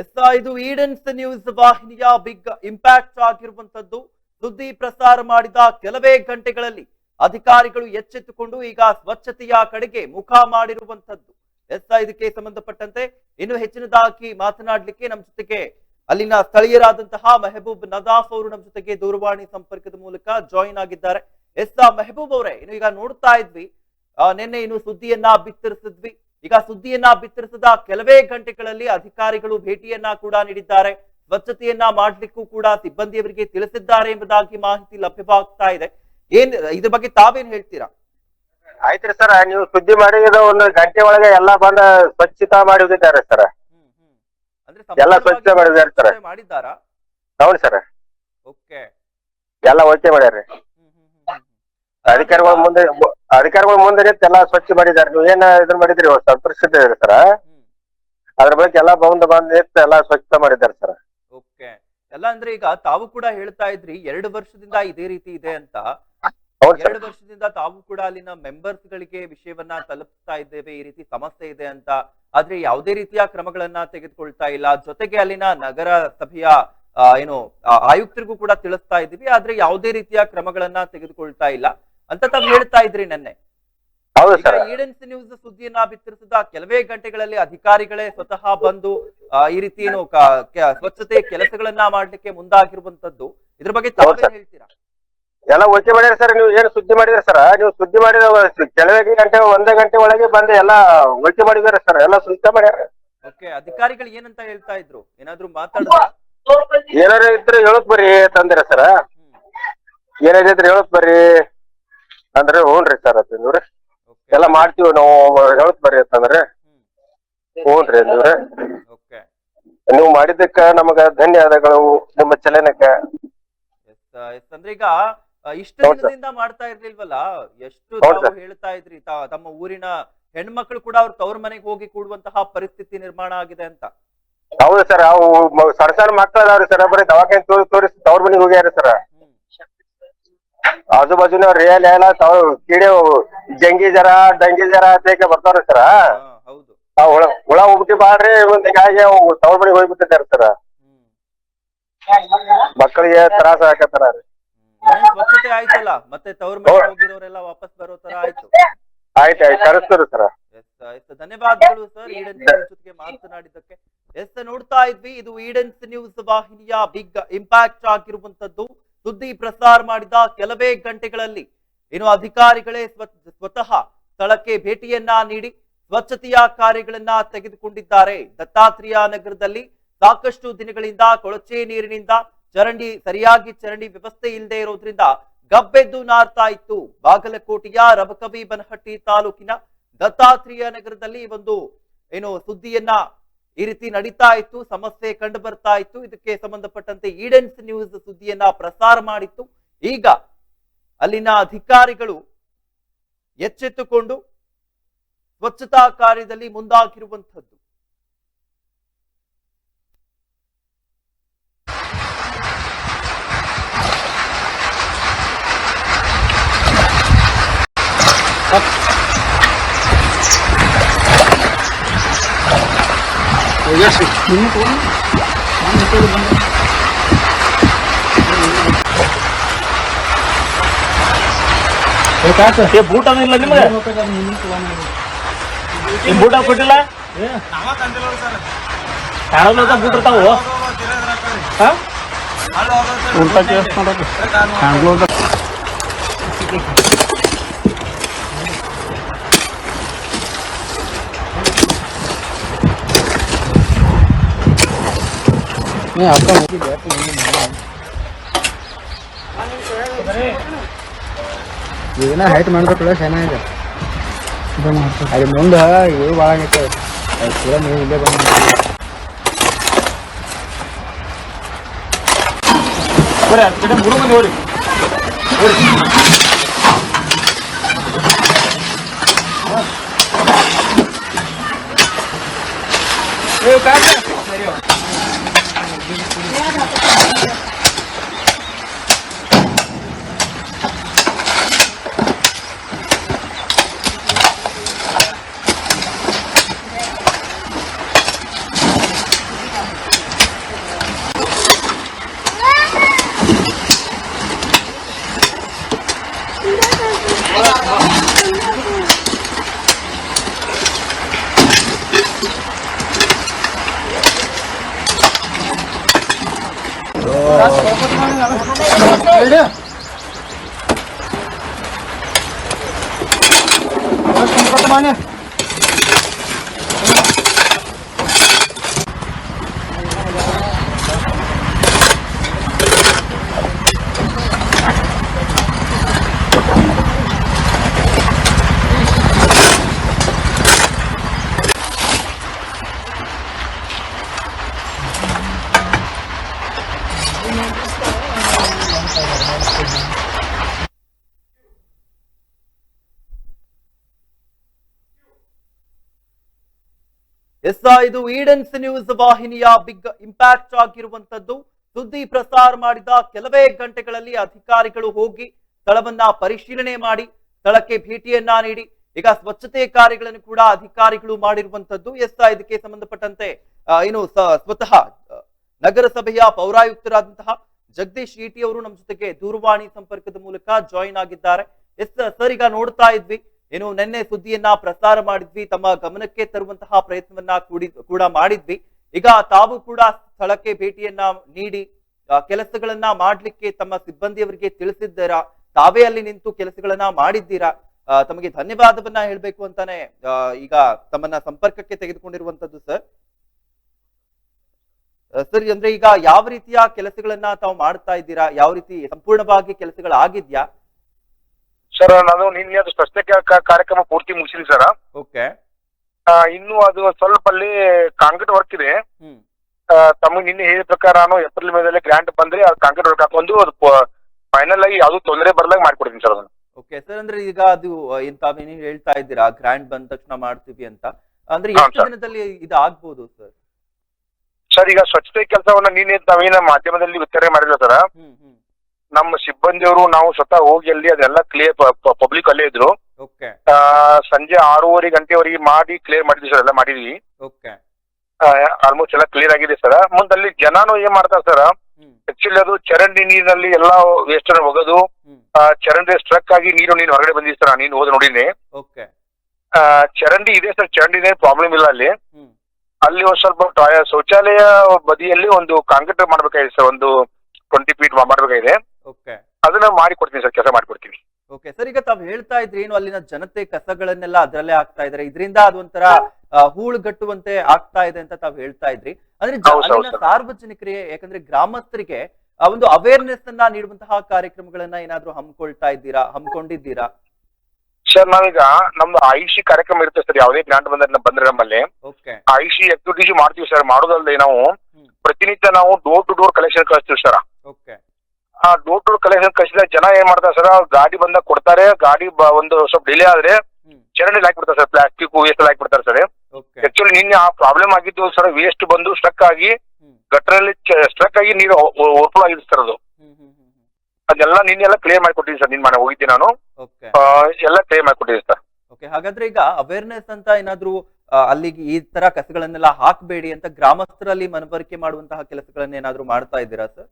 ಎಸ್ ಇದು ಈಡನ್ಸ್ ನ್ಯೂಸ್ ವಾಹಿನಿಯ ಬಿಗ್ ಇಂಪ್ಯಾಕ್ಟ್ ಆಗಿರುವಂತದ್ದು ಸುದ್ದಿ ಪ್ರಸಾರ ಮಾಡಿದ ಕೆಲವೇ ಗಂಟೆಗಳಲ್ಲಿ ಅಧಿಕಾರಿಗಳು ಎಚ್ಚೆತ್ತುಕೊಂಡು ಈಗ ಸ್ವಚ್ಛತೆಯ ಕಡೆಗೆ ಮುಖ ಮಾಡಿರುವಂತದ್ದು ಎಸ್ ಇದಕ್ಕೆ ಸಂಬಂಧಪಟ್ಟಂತೆ ಇನ್ನು ಹೆಚ್ಚಿನದಾಗಿ ಮಾತನಾಡಲಿಕ್ಕೆ ನಮ್ಮ ಜೊತೆಗೆ ಅಲ್ಲಿನ ಸ್ಥಳೀಯರಾದಂತಹ ಮೆಹಬೂಬ್ ನದಾಫ್ ಅವರು ನಮ್ಮ ಜೊತೆಗೆ ದೂರವಾಣಿ ಸಂಪರ್ಕದ ಮೂಲಕ ಜಾಯಿನ್ ಆಗಿದ್ದಾರೆ. ಎಸ್ ಮೆಹಬೂಬ್ ಅವರೇ, ಇನ್ನು ಈಗ ನೋಡ್ತಾ ಇದ್ವಿ. ನಿನ್ನೆ ಇನ್ನು ಸುದ್ದಿಯನ್ನ ಬಿತ್ತರಿಸಿದ್ವಿ. ಈಗ ಸುದ್ದಿಯನ್ನ ಬಿತ್ತರಿಸಿದ ಕೆಲವೇ ಗಂಟೆಗಳಲ್ಲಿ ಅಧಿಕಾರಿಗಳು ಭೇಟಿಯನ್ನ ಕೂಡ ನೀಡಿದ್ದಾರೆ. ಸ್ವಚ್ಛತೆಯನ್ನ ಮಾಡ್ಲಿಕ್ಕೂ ಕೂಡ ಸಿಬ್ಬಂದಿಯವರಿಗೆ ತಿಳಿಸಿದ್ದಾರೆ ಎಂಬುದಾಗಿ ಮಾಹಿತಿ ಲಭ್ಯವಾಗ್ತಾ ಇದೆ. ಏನ್ ಇದ್ರ ಬಗ್ಗೆ ತಾವೇನ್ ಹೇಳ್ತೀರಾ? ಆಯ್ತ್ರಿ ಸರ್ ನೀವು ಸುದ್ದಿ ಮಾಡಿದ ಒಂದು ಗಂಟೆ ಒಳಗೆ ಎಲ್ಲಾ ಬಂದ ಸ್ವಚ್ಛತಾ ಮಾಡಿ ಹೋಗಿದ್ದಾರೆ ಸರ್. ಅಂದ್ರೆ ಎಲ್ಲ ಸ್ವಚ್ಛ ಮಾಡಿದ್ದಾರೆ ಸರ್. ಮಾಡಿದ್ದಾರಾ? ಹೌದು ಸರ್. ಓಕೆ. ಎಲ್ಲ ಓಕೆ ಮಾಡ್ಯಾರ್ರಿ. ಅಧಿಕಾರಿಗಳ ಮುಂದೆ ಅಧಿಕಾರಿಗಳ ಮುಂದೆ ನಿಂತು ಎಲ್ಲಾ ಸ್ವಚ್ಛ ಮಾಡಿದ್ದಾರೆ. ನೀವು ಏನ್ ಇದನ್ನ ಮಾಡಿದ್ರಿ? ಸಂತೋಷಿದ್ದೀರಿ ಸರ್. ಅದ್ರ ಬಗ್ಗೆ ಎಲ್ಲಾ ಬಂದ್ ಬಂದ್ ನಿಂತು ಎಲ್ಲಾ ಸ್ವಚ್ಛ ಮಾಡಿದ್ದಾರೆ ಸರ್. ಓಕೆ. ಎಲ್ಲ ಅಂದ್ರೆ ಈಗ ತಾವು ಕೂಡ ಹೇಳ್ತಾ ಇದ್ರಿ ಎರಡು ವರ್ಷದಿಂದ ಇದೇ ರೀತಿ ಇದೆ ಅಂತ. ಎರಡು ವರ್ಷದಿಂದ ತಾವು ಕೂಡ ಅಲ್ಲಿನ ಮೆಂಬರ್ಸ್ ಗಳಿಗೆ ವಿಷಯವನ್ನ ತಲುಪಿಸ್ತಾ ಇದ್ದೇವೆ ಈ ರೀತಿ ಸಮಸ್ಯೆ ಇದೆ ಅಂತ. ಆದ್ರೆ ಯಾವುದೇ ರೀತಿಯ ಕ್ರಮಗಳನ್ನ ತೆಗೆದುಕೊಳ್ತಾ ಇಲ್ಲ. ಜೊತೆಗೆ ಅಲ್ಲಿನ ನಗರ ಸಭೆಯ ಏನು ಆಯುಕ್ತರಿಗೂ ಕೂಡ ತಿಳಿಸ್ತಾ ಇದ್ದೀವಿ. ಆದ್ರೆ ಯಾವುದೇ ರೀತಿಯ ಕ್ರಮಗಳನ್ನ ತೆಗೆದುಕೊಳ್ತಾ ಇಲ್ಲ. ಅಂತ ತಾವು ಹೇಳ್ತಾ ಇದ್ರಿ ನೆನ್ನೆ. ಹೌದು ಈಗ ಸರ್. ಈಡೆನ್ಸ್ ನ್ಯೂಸ್ ಸುದ್ದಿಯನ್ನ ಬಿತ್ತರಿಸಿದ ಕೆಲವೇ ಗಂಟೆಗಳಲ್ಲಿ ಅಧಿಕಾರಿಗಳೇ ಸ್ವತಃ ಬಂದು ಈ ರೀತಿ ಏನು ಸ್ವಚ್ಛತೆ ಕೆಲಸಗಳನ್ನ ಮಾಡ್ಲಿಕ್ಕೆ ಮುಂದಾಗಿರುವಂತದ್ದು. ಇದ್ರ ಬಗ್ಗೆ ಹೇಳ್ತೀರಾ? ಎಲ್ಲ ಓಕೆ ಮಾಡಿದ್ರೆ ಸರ್ ನೀವು ಏನು ಸುದ್ದಿ ಮಾಡಿದ್ರೆ ಸರ್? ನೀವು ಸುದ್ದಿ ಮಾಡಿದ ಕೆಲವೇ ಗಂಟೆ ಒಂದೇ ಗಂಟೆ ಒಳಗೆ ಬಂದು ಎಲ್ಲಾ ಓಕೆ ಮಾಡಿದಾರೆ ಸರ್ ಎಲ್ಲ ಸುದ್ದಿ ಮಾಡ್ಯಾರ ಓಕೆ ಅಧಿಕಾರಿಗಳು ಏನಂತ ಹೇಳ್ತಾ ಇದ್ರು? ಏನಾದ್ರು ಮಾತಾಡಿದ್ರ? ಏನಾರ ಇದ್ರೆ ಹೇಳಕ್ ಬರ್ರಿ ತಂದಿರ ಸರ್. ಏನಾರಿದ್ರೆ ಹೇಳಕ್ ಬರ್ರಿ. ಅಂದ್ರೆ ಹ್ಞೂನ್ರಿ ಸರ್ ಅಂತಂದ್ರಿ ಎಲ್ಲ ಮಾಡ್ತೀವಿ ನಾವು ಹೇಳಕ್ ಬರ್ರಿ ಅಂತಂದ್ರೆ. ಹ್ಞೂನ್ರಿ ಅಂದಿವ್ರಿ ಓಕೆ ನೀವು ಮಾಡಿದ್ದಕ್ಕ ನಮಗ ಧನ್ಯವಾದಗಳು ನಿಮ್ಮ ಚಲನಕ್ಕ. ಎಸ್ ಅಂದ್ರೆ ಈಗ ಇಷ್ಟು ದಿನದಿಂದ ಮಾಡ್ತಾ ಇರ್ಲಿಲ್ವಲ್ಲ ಎಷ್ಟು ತಾವು ಹೇಳ್ತಾ ಇದ್ರಿ ತಮ್ಮ ಊರಿನ ಹೆಣ್ಮಕ್ಳು ಕೂಡ ಅವ್ರ ತವ್ರ ಮನೆಗೆ ಹೋಗಿ ಕೂಡುವಂತಹ ಪರಿಸ್ಥಿತಿ ನಿರ್ಮಾಣ ಆಗಿದೆ ಅಂತ. ಹೌದು ಸರ್ ಅವು ಸಣ್ಣ ಸಣ್ಣ ಮಕ್ಳು ಅದಾವ್ರಿ ಸರ್ ಬರೀ ದವಾಖಾನೆ ತೋರಿ ತೋರಿಸಿ ತವ್ರ ಮನೆಗೆ ಹೋಗ್ಯಾರ ಸರ್. ಹ್ಮ್. ಆಜು ಬಾಜು ರಿಯಲ್ ಎಲ್ಲ ತಾವ್ ಕೀಡೆ ಜಂಗಿ ಜರ ಡಂಗಿ ಜರ ಅಂತ ಬರ್ತಾರ ಸರ ಹೌದು. ಹುಳ ಹುಳ ಉಬ್ಟಿ ಬಾಳ್ರಿ ಒಂದ್ ಹಿಂಗಾಗಿ ಅವು ತವ್ರ ಮನಿಗೆ ಹೋಗ್ಬಿಟ್ಟಿದ್ದಾರೆ ಸರ್ ಮಕ್ಕಳಿಗೆ ತ್ರಾಸ ಹಾಕತ್ತಾರ ರೀ. ಸ್ವಚ್ಛತೆ ಆಯ್ತಲ್ಲ ಮತ್ತೆ ತವರ್ ಮನೆಗೆ ಹೋಗಿರೋರೆಲ್ಲ ವಾಪಸ್ ಬರೋ ತರ ಆಯ್ತು. ಆಯ್ತು ಆಯ್ತು. ಕರೆಸ್ತೀರಿ ಸರ್ ಎಸ್ ಧನ್ಯವಾದಗಳು ಸರ್ ನ್ಯೂಸ್ ಜೊತೆಗೆ ಮಾತನಾಡಿದ್ದಕ್ಕೆ. ಎಸ್ ನೋಡ್ತಾ ಇದ್ವಿ. ಇದು ಈಡನ್ಸ್ ನ್ಯೂಸ್ ವಾಹಿನಿಯ ಬಿಗ್ ಇಂಪ್ಯಾಕ್ಟ್ ಆಗಿರುವಂತದ್ದು. ಸುದ್ದಿ ಪ್ರಸಾರ ಮಾಡಿದ ಕೆಲವೇ ಗಂಟೆಗಳಲ್ಲಿ ಇನ್ನು ಅಧಿಕಾರಿಗಳೇ ಸ್ವ- ಸ್ವತಃ ಸ್ಥಳಕ್ಕೆ ಭೇಟಿಯನ್ನ ನೀಡಿ ಸ್ವಚ್ಛತೆಯ ಕಾರ್ಯಗಳನ್ನ ತೆಗೆದುಕೊಂಡಿದ್ದಾರೆ. ದತ್ತಾತ್ರೇಯ ನಗರದಲ್ಲಿ ಸಾಕಷ್ಟು ದಿನಗಳಿಂದ ಕೊಳಚೆ ನೀರಿನಿಂದ ಚರಂಡಿ, ಸರಿಯಾಗಿ ಚರಂಡಿ ವ್ಯವಸ್ಥೆ ಇಲ್ಲದೆ ಇರೋದ್ರಿಂದ ಗಬ್ಬೆದ್ದು ನಾರ್ತಾ ಇತ್ತು. ಬಾಗಲಕೋಟೆಯ ರಬಕವಿ ಬನಹಟ್ಟಿ ತಾಲೂಕಿನ ದತ್ತಾತ್ರೇಯ ನಗರದಲ್ಲಿ ಒಂದು ಏನು ಸುದ್ದಿಯನ್ನ ಈ ರೀತಿ ನಡೀತಾ ಇತ್ತು, ಸಮಸ್ಯೆ ಕಂಡು ಬರ್ತಾ ಇತ್ತು. ಇದಕ್ಕೆ ಸಂಬಂಧಪಟ್ಟಂತೆ ಈಡೆನ್ಸ್ ನ್ಯೂಸ್ ಸುದ್ದಿಯನ್ನ ಪ್ರಸಾರ ಮಾಡಿತ್ತು. ಈಗ ಅಲ್ಲಿನ ಅಧಿಕಾರಿಗಳು ಎಚ್ಚೆತ್ತುಕೊಂಡು ಸ್ವಚ್ಛತಾ ಕಾರ್ಯದಲ್ಲಿ ಮುಂದಾಗಿರುವಂಥದ್ದು. ಏ ಬೂಟ್ ಅದ ಇಲ್ಲ ನಿಮ್ಗೆ? ನಿಮ್ ಬೂಟ ಕೊಟ್ಟಿಲ್ಲ ಕಾಣಲ್ಲ ಬೂಟ್ ಇರ್ತಾವು? नहीं आपका मुझे बैठ नहीं ये ना हाइट मंडर प्लस है ना इधर अरे मुंड है ये बड़ा निकल पूरा मेरे हिले बना अरे बेटा मुरु में ओडी ओडी ए काका Thank you. bana. ಎಸ್ ಇದು ಈಡನ್ಸ್ ನ್ಯೂಸ್ ವಾಹಿನಿಯ ಬಿಗ್ ಇಂಪ್ಯಾಕ್ಟ್ ಆಗಿರುವಂತದ್ದು. ಸುದ್ದಿ ಪ್ರಸಾರ ಮಾಡಿದ ಕೆಲವೇ ಗಂಟೆಗಳಲ್ಲಿ ಅಧಿಕಾರಿಗಳು ಹೋಗಿ ಸ್ಥಳವನ್ನ ಪರಿಶೀಲನೆ ಮಾಡಿ, ಸ್ಥಳಕ್ಕೆ ಭೇಟಿಯನ್ನ ನೀಡಿ, ಈಗ ಸ್ವಚ್ಛತೆ ಕಾರ್ಯಗಳನ್ನು ಕೂಡ ಅಧಿಕಾರಿಗಳು ಮಾಡಿರುವಂತದ್ದು. ಎಸ್ ಇದಕ್ಕೆ ಸಂಬಂಧಪಟ್ಟಂತೆ ಏನು ಸ್ವತಃ ನಗರಸಭೆಯ ಪೌರಾಯುಕ್ತರಾದಂತಹ ಜಗದೀಶ್ ಈಟಿ ಅವರು ನಮ್ಮ ಜೊತೆಗೆ ದೂರವಾಣಿ ಸಂಪರ್ಕದ ಮೂಲಕ ಜಾಯಿನ್ ಆಗಿದ್ದಾರೆ. ಎಸ್, ಸರ್, ಈಗ ನೋಡ್ತಾ ಇದ್ವಿ. ಏನು ನಿನ್ನೆ ಸುದ್ದಿಯನ್ನ ಪ್ರಸಾರ ಮಾಡಿದ್ವಿ, ತಮ್ಮ ಗಮನಕ್ಕೆ ತರುವಂತಹ ಪ್ರಯತ್ನವನ್ನ ಕೂಡಿ, ಕೂಡ ಮಾಡಿದ್ವಿ. ಈಗ ತಾವು ಕೂಡ ಸ್ಥಳಕ್ಕೆ ಭೇಟಿಯನ್ನ ನೀಡಿ ಕೆಲಸಗಳನ್ನ ಮಾಡ್ಲಿಕ್ಕೆ ತಮ್ಮ ಸಿಬ್ಬಂದಿಯವರಿಗೆ ತಿಳಿಸಿದ್ದೀರಾ? ತಾವೇ ಅಲ್ಲಿ ನಿಂತು ಕೆಲಸಗಳನ್ನ ಮಾಡಿದ್ದೀರಾ? ತಮಗೆ ಧನ್ಯವಾದವನ್ನ ಹೇಳ್ಬೇಕು ಅಂತಾನೆ ಈಗ ತಮ್ಮನ್ನ ಸಂಪರ್ಕಕ್ಕೆ ತೆಗೆದುಕೊಂಡಿರುವಂತದ್ದು, ಸರ್. ಸರ್, ಅಂದ್ರೆ ಈಗ ಯಾವ ರೀತಿಯ ಕೆಲಸಗಳನ್ನ ತಾವು ಮಾಡ್ತಾ ಇದ್ದೀರಾ? ಯಾವ ರೀತಿ ಸಂಪೂರ್ಣವಾಗಿ ಕೆಲಸಗಳಾಗಿದ್ಯಾ? ಸರ್ ನಾನು ನಿನ್ನೆ ಅದು ಸ್ಪಷ್ಟ ಕಾ- ಕಾರ್ಯಕ್ರಮ ಪೂರ್ತಿ ಮುಗಿಸಿದ್ವಿ ಸರ್ ಓಕೆ. ಇನ್ನು ಅದು ಸ್ವಲ್ಪ ಅಲ್ಲಿ ಕಾಂಕ್ರೀಟ್ ವರ್ಕ್ ಇದೆ. ಹ್ಮ್. ಆ, ತಮಗೆ ನಿನ್ನೆ ಹೇಳಿದ ಪ್ರಕಾರ ನಾನು ಏಪ್ರಿಲ್ ಮೇಲೆ ಗ್ರಾಂಟ್ ಬಂದ್ರೆ ಅದು ಕಾಂಕ್ರೀಟ್ ವರ್ಕ್ ಹಾಕೊಂಡು ಅದು ಫೈನಲ್ ಆಗಿ ಯಾವ್ದು ತೊಂದರೆ ಬರ್ಲಾಗ ಮಾಡ್ಕೊಡ್ತೀನಿ ಸರ್ ಅದನ್ನ. ಓಕೆ ಸರ್ ಅಂದ್ರೆ ಈಗ ಅದು ಆ, ಏನ್ ಹೇಳ್ತಾ ಇದ್ದೀರಾ ಗ್ರ್ಯಾಂಡ್ ಬಂದ ತಕ್ಷಣ ಮಾಡ್ತೀವಿ ಅಂತ. ಅಂದ್ರೆ ಹಾ, ಎಷ್ಟು sir. ದಿನದಲ್ಲಿ ಇದು ಆಗ್ಬೋದು ಸರ್ ಸರ್ ಈಗ ಸ್ವಚ್ಛತೆ ಕೆಲಸವನ್ನ ನಿನ್ನೆ ತಾವೇನ ಮಾಧ್ಯಮದಲ್ಲಿ ವಿತರಣೆ ಮಾಡಿಲ್ಲ ಸರ್ ಹ್ಮ್ ಹ್ಮ್. ನಮ್ಮ ಸಿಬ್ಬಂದಿಯವರು ನಾವು ಸ್ವತಃ ಹೋಗಿ ಅಲ್ಲಿ ಅದೆಲ್ಲ ಕ್ಲಿಯರ್ ಪಬ್ಲಿಕ್ ಅಲ್ಲೇ ಇದ್ರು. ಓಕೆ. ಆ, ಸಂಜೆ ಆರೂವರೆ ಗಂಟೆವರೆಗೆ ಮಾಡಿ ಕ್ಲಿಯರ್ ಮಾಡಿದ್ವಿ ಸರ್ ಎಲ್ಲ ಮಾಡಿದ್ವಿ. ಓಕೆ. ಆಲ್ಮೋಸ್ಟ್ ಎಲ್ಲ ಕ್ಲಿಯರ್ ಆಗಿದೆ ಸರ್ ಮುಂದೆ ಅಲ್ಲಿ ಜನನು ಏನ್ ಮಾಡ್ತಾರೆ ಸರ್ ಹ್ಮ್. ಆಕ್ಚುಲಿ ಅದು ಚರಂಡಿ ನೀರಿನಲ್ಲಿ ಎಲ್ಲ ವೇಸ್ಟ್ ಒಗೆದು ಹ್ಮ್. ಆ, ಚರಂಡಿ ಸ್ಟ್ರಕ್ ಆಗಿ ನೀರು ನೀನು ಹೊರಗಡೆ ಬಂದಿದೆ ಸರ್ ನೀನು ಹೋದ್ ನೋಡಿನಿ ಓಕೆ. ಆ, ಚರಂಡಿ ಇದೆ ಸರ್ ಚರಂಡಿನೇ ಪ್ರಾಬ್ಲಮ್ ಇಲ್ಲ ಅಲ್ಲಿ. ಹ್ಮ್. ಅಲ್ಲಿ ಒಂದ್ ಸ್ವಲ್ಪ ಟಾಯ್ ಶೌಚಾಲಯ ಬದಿಯಲ್ಲಿ ಒಂದು ಕಾಂಕ್ರೀಟ್ ಮಾಡ್ಬೇಕಾಗಿದೆ ಸರ್ ಒಂದು ಟ್ವೆಂಟಿ ಫೀಟ್ ಮಾಡ್ಬೇಕಾಗಿದೆ. ಓಕೆ ಅದನ್ನ ಮಾಡಿ ಕೊಡ್ತೀನಿ ಸರ್ ಕೆಲಸ ಮಾಡಿಕೊಡ್ತೀನಿ ಓಕೆ ಸರ್ ಈಗ ತಾವ್ ಹೇಳ್ತಾ ಇದ್ರಿ ಏನು ಅಲ್ಲಿನ ಜನತೆ ಕಸಗಳನ್ನೆಲ್ಲ ಅದರಲ್ಲೇ ಆಗ್ತಾ ಇದಾರೆ. ಇದರಿಂದ ಅದೊಂಥರ ಹೂಳುಗಟ್ಟುವಂತೆ ಆಗ್ತಾ ಇದೆ ಅಂತ ತಾವ್ ಹೇಳ್ತಾ ಇದ್ರಿ. ಅಂದ್ರೆ ಅಲ್ಲಿನ ಸರ್. ಸಾರ್ವಜನಿಕರಿಗೆ ಯಾಕಂದ್ರೆ ಗ್ರಾಮಸ್ಥರಿಗೆ ಆ ಒಂದು ಅವೇರ್ನೆಸ್ ಅನ್ನ ನೀಡುವಂತಹ ಕಾರ್ಯಕ್ರಮಗಳನ್ನ ಏನಾದ್ರೂ ಹಮ್ಮಿಕೊಳ್ತಾ ಇದ್ದೀರಾ ಹಮ್ಮಿಕೊಂಡಿದ್ದೀರಾ? ಸರ್ ನಾವೀಗ ನಮ್ದು ಐಸಿ ಕಾರ್ಯಕ್ರಮ ಇರುತ್ತೆ ಸರ್ ಯಾವುದೇ ಗ್ರಾಂಟ್ ಬಂದ್ರೆ ಬಂದ್ರೆ ನಮ್ಮಲ್ಲಿ. ಓಕೆ ಐಸಿ ಆಕ್ಟಿವಿಟೀಸ್ ಮಾಡ್ತೀವಿ ಸರ್ ಮಾಡೋದಲ್ಲದೆ ನಾವು ಪ್ರತಿನಿತ್ಯ ನಾವು ಡೋರ್ ಟು ಡೋರ್ ಕಲೆಕ್ಷನ್ ಕಳಿಸ್ತೀವಿ ಸರ್. ಓಕೆ ಆ ಡೋರ್ ಟು ಡೋರ್ ಕಲೆಕ್ಷನ್ ಕಳಿಸಿದ ಜನ ಏನ್ ಮಾಡ್ತಾರೆ ಸರ್ ಗಾಡಿ ಬಂದಾಗ ಕೊಡ್ತಾರೆ ಗಾಡಿ ಬ- ಒಂದು ಸ್ವಲ್ಪ ಡಿಲೇ ಆದ್ರೆ ಚರಂಡಿ ಹಾಕ್ಬಿಡ್ತಾರೆ ಸರ್ ಪ್ಲಾಸ್ಟಿಕ್ ವೇಸ್ಟ್ ಹಾಕ್ಬಿಡ್ತಾರೆ ಸರ್. ಓಕೆ ಆಕ್ಚುಲಿ ನಿನ್ನೆ ಆ ಪ್ರಾಬ್ಲಮ್ ಆಗಿದ್ದು ಸರ್ ವೇಸ್ಟ್ ಬಂದು ಸ್ಟ್ರಕ್ ಆಗಿ ಗಟ್ಟರಲ್ಲಿ ಸ್ಟ್ರಕ್ ಆಗಿ ನೀರು ಓವರ್ಫ್ಲೋ ಆಗಿದೆ ಸರ್ ಅದು. ಅದೆಲ್ಲ ನಿನ್ನೆ ಎಲ್ಲ ಕ್ಲಿಯರ್ ಮಾಡ್ಕೊಟ್ಟಿದ್ದೀನಿ ಸರ್ ನಿನ್ ಮನೆ ಹೋಗಿದ್ದೆ ನಾನು. ಓಕೆ ಆ, ಎಲ್ಲ ಕ್ಲಿಯರ್ ಮಾಡ್ಕೊಟ್ಟಿದ್ದೀನಿ ಸರ್. ಓಕೆ ಹಾಗಾದ್ರೆ ಈಗ ಅವೇರ್ನೆಸ್ ಅಂತ ಏನಾದ್ರೂ ಆ, ಅಲ್ಲಿಗೆ ಈ ತರ ಕಸಗಳನ್ನೆಲ್ಲ ಹಾಕಬೇಡಿ ಅಂತ ಗ್ರಾಮಸ್ಥರಲ್ಲಿ ಮನವರಿಕೆ ಮಾಡುವಂತಹ ಕೆಲಸಗಳನ್ನ ಏನಾದ್ರೂ ಮಾಡ್ತಾ ಇದ್ದೀರಾ ಸರ್?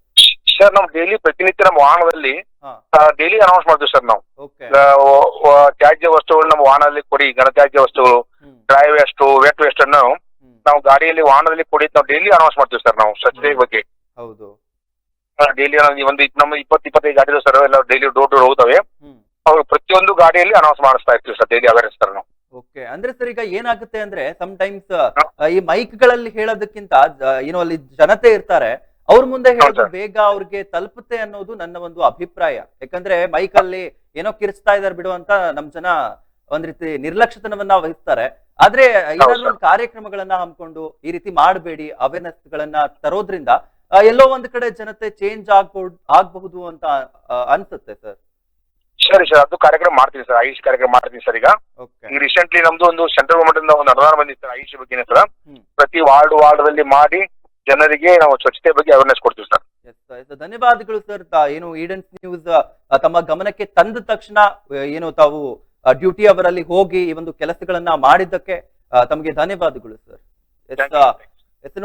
ಸರ್ ನಾವು ಡೈಲಿ ಪ್ರತಿನಿತ್ಯ ನಮ್ಮ ವಾಹನದಲ್ಲಿ ಹಾ. ಡೈಲಿ ಅನೌನ್ಸ್ ಮಾಡ್ತೀವಿ ಸರ್ ನಾವು. ಓಕೆ ಆ, ವ- ವ- ತ್ಯಾಜ್ಯ ವಸ್ತುಗಳು ನಮ್ಮ ವಾಹನದಲ್ಲಿ ಕೊಡಿ ಘನತ್ಯಾಜ್ಯ ವಸ್ತುಗಳು ಹ್ಮ್. ಡ್ರೈ ವೇಸ್ಟ್ ವೆಟ್ ವೇಸ್ಟ್ ಅನ್ನು ಹ್ಮ್. ನಾವು ಗಾಡಿಯಲ್ಲಿ ವಾಹನದಲ್ಲಿ ಕೊಡಿ ನಾವು ಡೈಲಿ ಅನೌನ್ಸ್ ಮಾಡ್ತೀವಿ ಸರ್ ನಾವು ಸ್ವಚ್ಛತೆ ಬಗ್ಗೆ. ಹೌದು. ಡೈಲಿ ಒಂದು ಇಪ್- ನಮ್ಮ ಇಪ್ಪತ್ತು ಇಪ್ಪತ್ತೈದು ಗಾಡಿ ಸರ್ ಎಲ್ಲ ಡೈಲಿ ಡೋರ್ ಡೋರ್ ಹೋಗ್ತವೆ. ಹ್ಮ್. ಅವಾಗ ಪ್ರತಿಯೊಂದು ಗಾಡಿಯಲ್ಲಿ ಅನೌನ್ಸ್ ಮಾಡಿಸ್ತಾ ಇರ್ತೀವಿ ಸರ್ ಡೈಲಿ ಅವೇರ್ನೆಸ್ ಸರ್ ನಾವು ಓಕೆ ಅಂದ್ರೆ ಸರ್ ಈಗ ಏನಾಗುತ್ತೆ ಅಂದ್ರೆ ಸಮ್ ಟೈಮ್ಸ್ ಈ ಮೈಕ್ಗಳಲ್ಲಿ ಹೇಳೋದಕ್ಕಿಂತ ಏನು ಅಲ್ಲಿ ಜನತೆ ಇರ್ತಾರೆ ಅವ್ರ ಮುಂದೆ ಹೇಳೋದು ಬೇಗ ಅವ್ರಿಗೆ ತಲುಪುತ್ತೆ ಅನ್ನೋದು ನನ್ನ ಒಂದು ಅಭಿಪ್ರಾಯ. ಯಾಕಂದ್ರೆ ಮೈಕ್ ಅಲ್ಲಿ ಏನೋ ಕಿರಿಸ್ತಾ ಇದಾರೆ ಬಿಡು ಅಂತ ನಮ್ ಜನ ಒಂದ್ ರೀತಿ ನಿರ್ಲಕ್ಷ್ಯತನವನ್ನ ವಹಿಸ್ತಾರೆ. ಆದ್ರೆ ಏನಾದ್ರು. ಒಂದು ಕಾರ್ಯಕ್ರಮಗಳನ್ನ ಹಮ್ಮಿಕೊಂಡು ಈ ರೀತಿ ಮಾಡಬೇಡಿ ಅವೇರ್ನೆಸ್ ಗಳನ್ನ ತರೋದ್ರಿಂದ ಎಲ್ಲೋ ಒಂದ್ ಕಡೆ ಜನತೆ ಚೇಂಜ್ ಆಗ್ಬಹುದು ಆಗ್ಬಹುದು ಅಂತ ಅನ್ಸುತ್ತೆ ಸರ್. ಸರಿ ಸರ್ ಅದು ಕಾರ್ಯಕ್ರಮ ಮಾಡ್ತೀವಿ ಸರ್ ಆಯುಷ್ ಕಾರ್ಯಕ್ರಮ ಮಾಡ್ತೀನಿ ಸರ್ ಈಗ. ಈಗ ರೀಸೆಂಟ್ಲಿ ನಮ್ದು ಒಂದು ಸೆಂಟ್ರಲ್ ಗೌರ್ಮೆಂಟ್ ಇಂದ ಒಂದು ಅನುದಾನ ಬಂದಿತ್ತು ಸರ್ ಆಯುಷ್ ಬಗ್ಗೆ ಸರ್. ಪ್ರತಿ ವಾರ್ಡ್ ವಾರ್ಡ್ ಅಲ್ಲಿ ಮಾಡಿ ಜನರಿಗೆ ನಾವು ಸ್ವಚ್ಛತೆ ಬಗ್ಗೆ ಅವೇರ್ನೆಸ್ ಕೊಡ್ತೀವಿ ಸರ್. ಧನ್ಯವಾದಗಳು ಸರ್ ಏನು ಈಡನ್ಸ್ ನ್ಯೂಸ್ ತಮ್ಮ ಗಮನಕ್ಕೆ ತಂದ ತಕ್ಷಣ ಏನು ತಾವು ಡ್ಯೂಟಿ ಅವರಲ್ಲಿ ಹೋಗಿ ಈ ಒಂದು ಕೆಲಸಗಳನ್ನ ಮಾಡಿದ್ದಕ್ಕೆ ತಮಗೆ ಧನ್ಯವಾದಗಳು ಸರ್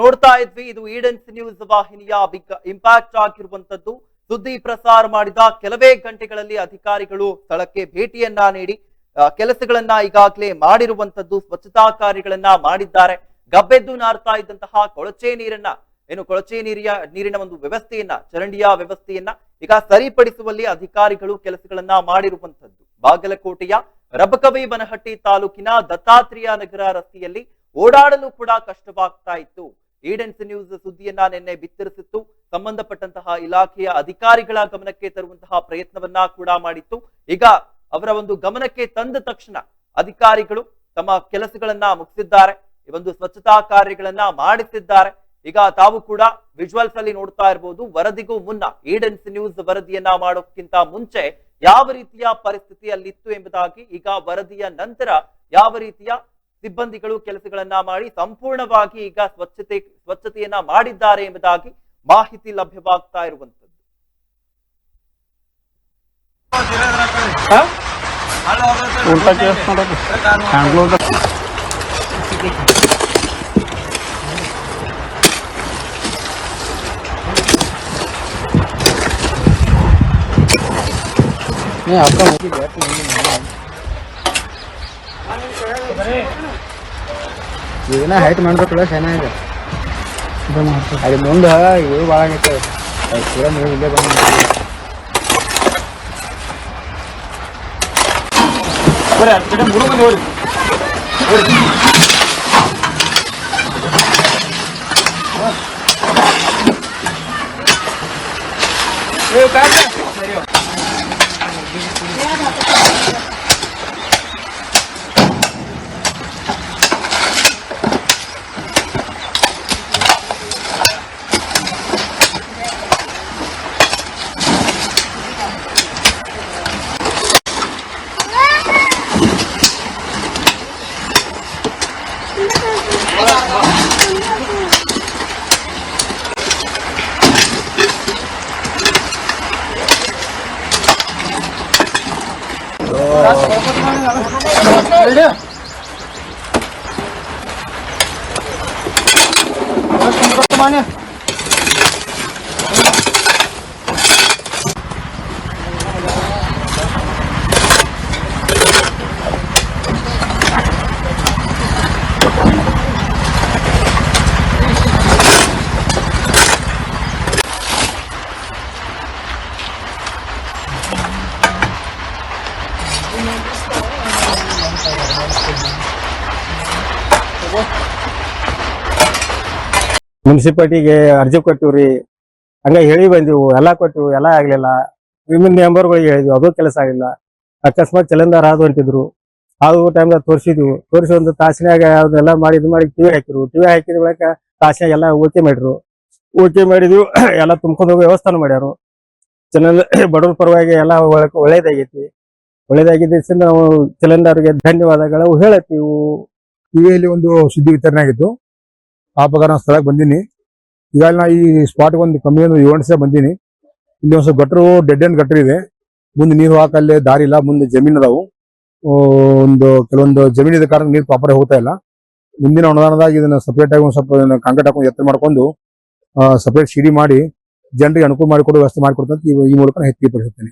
ನೋಡ್ತಾ ಇದ್ವಿ ಇದು ಈಡನ್ಸ್ ನ್ಯೂಸ್ ವಾಹಿನಿಯ ಬಿಗ್ ಇಂಪ್ಯಾಕ್ಟ್ ಆಗಿರುವಂತದ್ದು ಸುದ್ದಿ ಪ್ರಸಾರ ಮಾಡಿದ ಕೆಲವೇ ಗಂಟೆಗಳಲ್ಲಿ ಅಧಿಕಾರಿಗಳು ಸ್ಥಳಕ್ಕೆ ಭೇಟಿಯನ್ನ ನೀಡಿ ಕೆಲಸಗಳನ್ನ ಈಗಾಗಲೇ ಮಾಡಿರುವಂತದ್ದು ಸ್ವಚ್ಛತಾ ಕಾರ್ಯಗಳನ್ನ ಮಾಡಿದ್ದಾರೆ. ಗಬ್ಬೆದ್ದು ನಾರ್ತಾ ಇದ್ದಂತಹ ಕೊಳಚೆ ನೀರನ್ನ, ಏನು ಕೊಳಚೆ ನೀರಿಯ, ನೀರಿನ ಒಂದು ವ್ಯವಸ್ಥೆಯನ್ನ, ಚರಂಡಿಯ ವ್ಯವಸ್ಥೆಯನ್ನ ಈಗ ಸರಿಪಡಿಸುವಲ್ಲಿ ಅಧಿಕಾರಿಗಳು ಕೆಲಸಗಳನ್ನ ಮಾಡಿರುವಂತದ್ದು ಬಾಗಲಕೋಟೆಯ ರಬಕವಿ ಬನಹಟ್ಟಿ ತಾಲೂಕಿನ ದತ್ತಾತ್ರೇಯ ನಗರ ರಸ್ತೆಯಲ್ಲಿ ಓಡಾಡಲು ಕೂಡ ಕಷ್ಟವಾಗ್ತಾ ಇತ್ತು. ಈಡೆನ್ಸ್ ನ್ಯೂಸ್ ಸುದ್ದಿಯನ್ನ ನಿನ್ನೆ ಬಿತ್ತರಿಸಿತ್ತು. ಸಂಬಂಧಪಟ್ಟಂತಹ ಇಲಾಖೆಯ ಅಧಿಕಾರಿಗಳ ಗಮನಕ್ಕೆ ತರುವಂತಹ ಪ್ರಯತ್ನವನ್ನ ಕೂಡ ಮಾಡಿತ್ತು. ಈಗ ಅವರ ಒಂದು ಗಮನಕ್ಕೆ ತಂದ ತಕ್ಷಣ ಅಧಿಕಾರಿಗಳು ತಮ್ಮ ಕೆಲಸಗಳನ್ನ ಮುಗಿಸಿದ್ದಾರೆ. ಈ ಒಂದು ಸ್ವಚ್ಛತಾ ಕಾರ್ಯಗಳನ್ನ ಮಾಡುತ್ತಿದ್ದಾರೆ. ಈಗ ತಾವು ಕೂಡ ವಿಜುವಲ್ಸ್ ಅಲ್ಲಿ ನೋಡ್ತಾ ಇರಬಹುದು ವರದಿಗೂ ಮುನ್ನ ಈಡನ್ಸ್ ನ್ಯೂಸ್ ವರದಿಯನ್ನ ಮಾಡೋಕ್ಕಿಂತ ಮುಂಚೆ ಯಾವ ರೀತಿಯ ಪರಿಸ್ಥಿತಿ ಅಲ್ಲಿತ್ತು ಎಂಬುದಾಗಿ ಈಗ ವರದಿಯ ನಂತರ ಯಾವ ರೀತಿಯ ಸಿಬ್ಬಂದಿಗಳು ಕೆಲಸಗಳನ್ನ ಮಾಡಿ ಸಂಪೂರ್ಣವಾಗಿ ಈಗ ಸ್ವಚ್ಛತೆ ಸ್ವಚ್ಛತೆಯನ್ನ ಮಾಡಿದ್ದಾರೆ ಎಂಬುದಾಗಿ ಮಾಹಿತಿ ಲಭ್ಯವಾಗ್ತಾ ಇರುವಂತದ್ದು ಕೇಸ್ ನೋಡೋದು ಹ್ಯಾಂಡ್ಲ್ ಏ ಅಕ್ಕ ಹೋಗಿ ಜಾಸ್ತಿ ಇದನ್ನ ಹೈಟ್ ಮಾಡ್ಬೇಕಲ್ಲ ಚೆನ್ನಾಗಿದೆ ಅಲ್ಲಿ ಮುಂದೆ ಇವು ಭಾಳ ಆಗೈತೆ ಅದು ಪೂರ ನೀವು ಇಲ್ಲೇ ಬಂದು ಬರೀ ಆ ಕಡೆ ಮೂರು ಮಂದಿ ಹೋಗ್ರಿ ಮುನ್ಸಿಪಾಲ್ಟಿಗೆ ಅರ್ಜಿ ಕೊಟ್ಟಿವ್ರಿ. ಹಂಗ ಹೇಳಿ ಬಂದಿವು, ಎಲ್ಲಾ ಕೊಟ್ಟಿವು, ಎಲ್ಲಾ ಆಗ್ಲಿಲ್ಲ. ವಿಮೆನ್ ಮೆಂಬರ್ಗಳಿಗೆ ಹೇಳಿದ್ವಿ, ಅದು ಕೆಲಸ ಆಗಿಲ್ಲ. ಅಕಸ್ಮಾತ್ ಚಲಂದಾರ ಆದು ಹೊಂಟಿದ್ರು ಅದು ಟೈಮ್ದಾಗ ತೋರಿಸಿದ್ವು. ತೋರಿಸಿ ಒಂದು ತಾಸಿನಾಗ ಅದನ್ನೆಲ್ಲ ಮಾಡಿ ಇದು ಮಾಡಿ ಟಿವಿ ಹಾಕಿದ್ರು. ಟಿವಿ ಹಾಕಿದ ಬಳಿಕ ತಾಸಿನಾಗ ಎಲ್ಲ ಓಕೆ ಮಾಡಿದ್ರು. ಓಕೆ ಮಾಡಿದ್ವಿ, ಎಲ್ಲ ತುಂಬ್ಕೊಂಡು ಹೋಗಿ ವ್ಯವಸ್ಥಾನ ಮಾಡ್ಯಾರು. ಚಲಂದ ಬಡವ್ರ ಪರವಾಗಿ ಎಲ್ಲ ಒಳ್ಳೆ- ಒಳ್ಳೇದಾಗೈತಿ. ಒಳ್ಳೇದಾಗಿದ್ದ ನಾವು ಚಲಂದಾರ್ಗೆ ಧನ್ಯವಾದಗಳು ಹೇಳತ್ತೀವು. ಟಿವಿಯಲ್ಲಿ ಒಂದು ಸುದ್ದಿ ವಿತರಣೆ ಆಗಿತ್ತು. ಆ ಪ್ರಕಾರ ನಾನು ಸ್ಥಳಕ್ಕೆ ಬಂದೀನಿ. ಈಗ ನಾ ಈ ಸ್ಪಾಟ್ಗೆ ಒಂದು ಕಮ್ಮಿ ಅಂದ್ರೆ ಏಳು ಬಂದೀನಿ. ಇಲ್ಲಿ ಒಂದು ಸ್ವಲ್ಪ ಗಟ್ರು ಡೆಡ್ ಎಂಡ್ ಗಟ್ರ್ ಇದೆ. ಮುಂದೆ ನೀರು ಹಾಕಲ್ಲೇ ದಾರಿ ಇಲ್ಲ, ಮುಂದೆ ಜಮೀನ್ ಅದಾವು. ಒಂದು ಕೆಲವೊಂದು ಜಮೀನ್ ಇದ ಕಾರಣ ನೀರು ಪ್ರಾಪರ್ ಹೋಗ್ತಾ ಇಲ್ಲ. ಮುಂದಿನ ಅನುದಾನದಾಗ ಇದನ್ನ ಸಪರೇಟ್ ಆಗಿ ಒಂದು ಸ್ವಲ್ಪ ಕಾಂಕ್ರೀಟ್ ಹಾಕೊಂಡು ಎತ್ತರ ಮಾಡ್ಕೊಂಡು ಸಪ್ರೇಟ್ ಸಿಡಿ ಮಾಡಿ, ಜನರಿಗೆ ಅನುಕೂಲ ಮಾಡಿಕೊಡೋ ವ್ಯವಸ್ಥೆ ಮಾಡಿಕೊಡ್ತಂತ ಈ ಮೂಲಕ ಹೆಚ್ಚಿಗೆ ಹೆಚ್ಚಿಗೆ